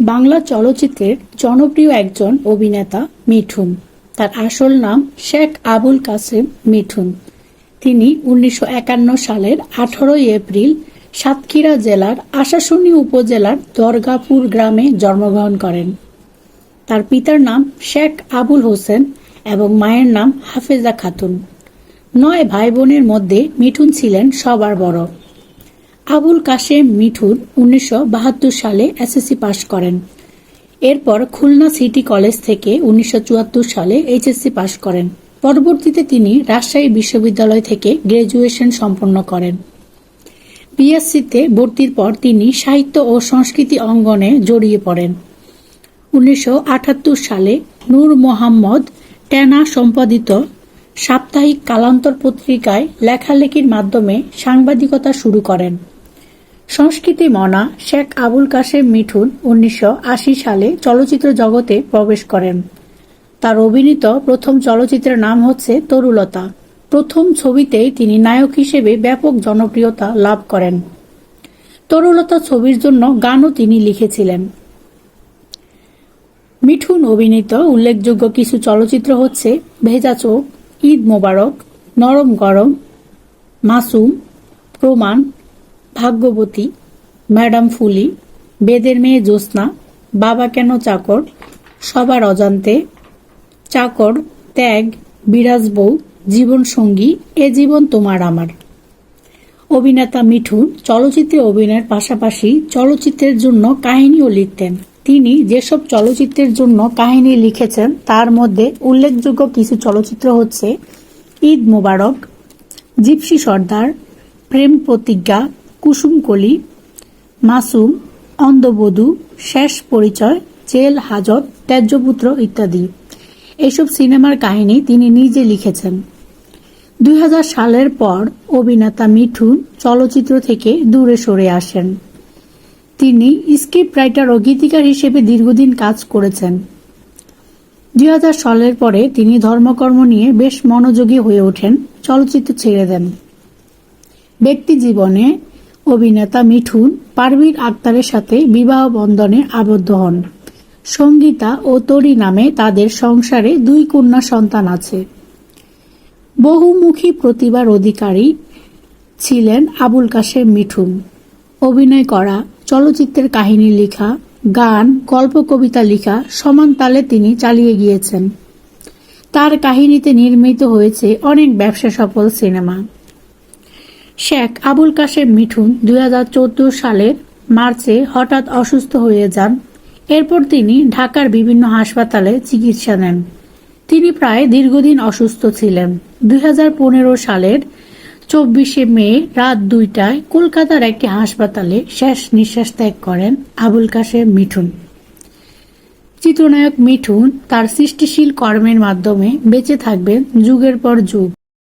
বাংলা চলচ্চিত্রের জনপ্রিয় একজন অভিনেতা মিঠুন। তার আসল নাম শেখ আবুল কাসেম মিঠুন। তিনি উনিশশো একান্ন সালের আঠারোই এপ্রিল সাতক্ষীরা জেলার আশাশুনি উপজেলার দরগাপুর গ্রামে জন্মগ্রহণ করেন। তার পিতার নাম শেখ আবুল হোসেন এবং মায়ের নাম হাফেজা খাতুন। নয় ভাই বোনের মধ্যে মিঠুন ছিলেন সবার বড়। আবুল কাশেম মিঠুন উনিশশো বাহাত্তর সালে এসএসসি পাশ করেন। এরপর খুলনা সিটি কলেজ থেকে উনিশশো চুয়াত্তর সালে এইচএসসি পাশ করেন। পরবর্তীতে তিনি রাজশাহী বিশ্ববিদ্যালয় থেকে গ্র্যাজুয়েশন সম্পন্ন করেন। বিএসসিতে ভর্তির পর তিনি সাহিত্য ও সংস্কৃতি অঙ্গনে জড়িয়ে পড়েন। উনিশশো আটাত্তর সালে নূর মোহাম্মদ টেনা সম্পাদিত সাপ্তাহিক কালান্তর পত্রিকায় লেখালেখির মাধ্যমে সাংবাদিকতা শুরু করেন। সংস্কৃতি মনা শেখ আবুল কাশেম মিঠুন উনিশশো আশি সালে চলচ্চিত্র জগতে প্রবেশ করেন। তার অভিনীত প্রথম চলচ্চিত্রের নাম হচ্ছে তরুলতা। প্রথম ছবিতেই তিনি নায়ক হিসেবে ব্যাপক জনপ্রিয়তা লাভ করেন। তরুলতা ছবির জন্য গানও তিনি লিখেছিলেন। মিঠুন অভিনীত উল্লেখযোগ্য কিছু চলচ্চিত্র হচ্ছে ভেজা চোখ, ঈদ মোবারক, নরম গরম, মাসুম, প্রমাণ ভাগ্যবতী, ম্যাডাম ফুলি, বেদের মেয়ে জ্যোৎস্না, বাবা কেন চাকর, সবার অজান্তে, চাকর, ত্যাগ, বিরাজ বউ, জীবন সঙ্গী, এ জীবন তোমার আমার। অভিনেতা মিঠুন চলচ্চিত্রে অভিনয়ের পাশাপাশি চলচ্চিত্রের জন্য কাহিনীও লিখতেন। তিনি যেসব চলচ্চিত্রের জন্য কাহিনী লিখেছেন, তার মধ্যে উল্লেখযোগ্য কিছু চলচ্চিত্র হচ্ছে ঈদ মোবারক, জিপসি সর্দার, প্রেম প্রতিজ্ঞা কুসুমকলি, মাসুম, অন্ধবধূ, শেষ পরিচয়, জেল, হাজত ত্যায্যপুত্র ইত্যাদি। এসব সিনেমার কাহিনী তিনি নিজে লিখেছেন। দুই সালের পর অভিনেতা মিঠুন চলচ্চিত্র থেকে দূরে সরে আসেন। তিনি স্ক্রিপ্ট রাইটার ও গীতিকার হিসেবে দীর্ঘদিন কাজ করেছেন। দুই হাজার সালের পরে তিনি ধর্মকর্ম নিয়ে বেশ মনোযোগী হয়ে ওঠেন, চলচ্চিত্র ছেড়ে দেন। ব্যক্তি জীবনে অভিনেতা মিঠুন, পারভীর আক্তারের সাথে বিবাহ বন্ধনে আবদ্ধ হন। সঙ্গীতা ও তরি নামে তাদের সংসারে দুই কন্যা সন্তান আছে। বহুমুখী প্রতিভার অধিকারী ছিলেন আবুল কাশেম মিঠুন। অভিনয় করা, চলচ্চিত্রের কাহিনী লেখা, গান, গল্প কবিতা লেখা সমান তালে তিনি চালিয়ে গিয়েছেন। তার কাহিনীতে নির্মিত হয়েছে অনেক ব্যবসা সফল সিনেমা। শেখ আবুল কাশেম মিঠুন দুই সালের মার্চে হঠাৎ অসুস্থ হয়ে যান। এরপর তিনি ঢাকার বিভিন্ন হাসপাতালে চিকিৎসা নেন। তিনি প্রায় দীর্ঘদিন অসুস্থ ছিলেন। দুই হাজার পনেরো সালের চব্বিশে মে রাত দুইটায় কলকাতার একটি হাসপাতালে শেষ নিঃশ্বাস ত্যাগ করেন আবুল কাশেম মিঠুন। চিত্রনায়ক মিঠুন তার সৃষ্টিশীল কর্মের মাধ্যমে বেঁচে থাকবেন যুগের পর যুগ।